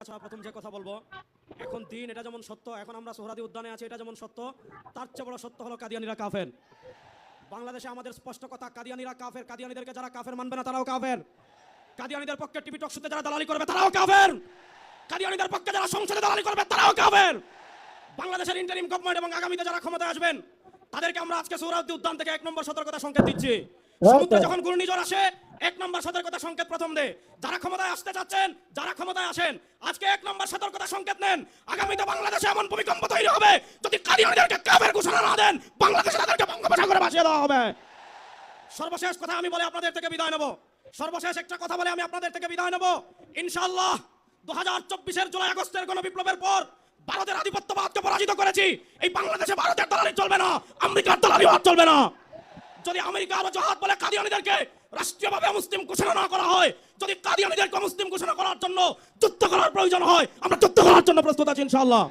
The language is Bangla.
আচ্ছা প্রথম যে কথা বলব এখন দিন এটা যেমন সত্য এখন আমরা সোহরাদি উদ্যানে আছি এটা যেমন সত্য তার চেয়ে বড় সত্য হলো কাদিয়ানিরা কাফের। বাংলাদেশে আমাদের স্পষ্ট কথা কাদিয়ানিরা কাফের কাদিয়ানিদেরকে যারা কাফের মানবে না তারাও কাফের। কাদিয়ানিদের পক্ষে টিভি টক শুতে যারা দালালি করবে তারাও কাফের। কাদিয়ানিদের পক্ষে যারা সংসদে দালালি করবে তারাও কাফের। বাংলাদেশের ইন্টারিম গভর্নমেন্ট এবং আগামীতে যারা ক্ষমতায় আসবেন তাদেরকে আমরা আজকে সোহরাওয়ার্দী উদ্যান থেকে এক নম্বর সতর্কতা সংকেত দিচ্ছি। সমুদ্রে যখন ঘূর্ণিঝড় আসে এক নম্বর সতর্কতা সংকেত প্রথম দে। যারা ক্ষমতায় আসতে চাচ্ছেন, যারা ক্ষমতায় আসেন, আজকে এক নম্বর সতর্কতা সংকেত নেন। আগামীতে বাংলাদেশে এমন ভূমিকম্প তৈরি হবে, যদি কাদিয়ানিদেরকে কাফের ঘোষণা না দেন, বাংলাদেশে তাদেরকে বঙ্গোপসাগরে ভাসিয়ে দেওয়া হবে। সর্বশেষ কথা আমি বলে আপনাদের থেকে বিদায় নেব। সর্বশেষ একটা কথা বলে আমি আপনাদের থেকে বিদায় নেব। ইনশাআল্লাহ দু হাজার চব্বিশের জুলাই আগস্টের গণবিপ্লবের পর ভারতের আধিপত্যবাদকে পরাজিত করেছি। এই বাংলাদেশে ভারতের দালালি চলবে না, আমেরিকার দালালি আর চলবে না। যদি আমেরিকা আরও জাহাজ বলে কাদিয়ানিদেরকে রাষ্ট্রীয়ভাবে মুসলিম ঘোষণা না করা হয়, যদি কাদিয়ানিদেরকে মুসলিম ঘোষণা করার জন্য যুদ্ধ করার প্রয়োজন হয়, আমরা যুদ্ধ করার জন্য প্রস্তুত আছি, ইনশাআল্লাহ।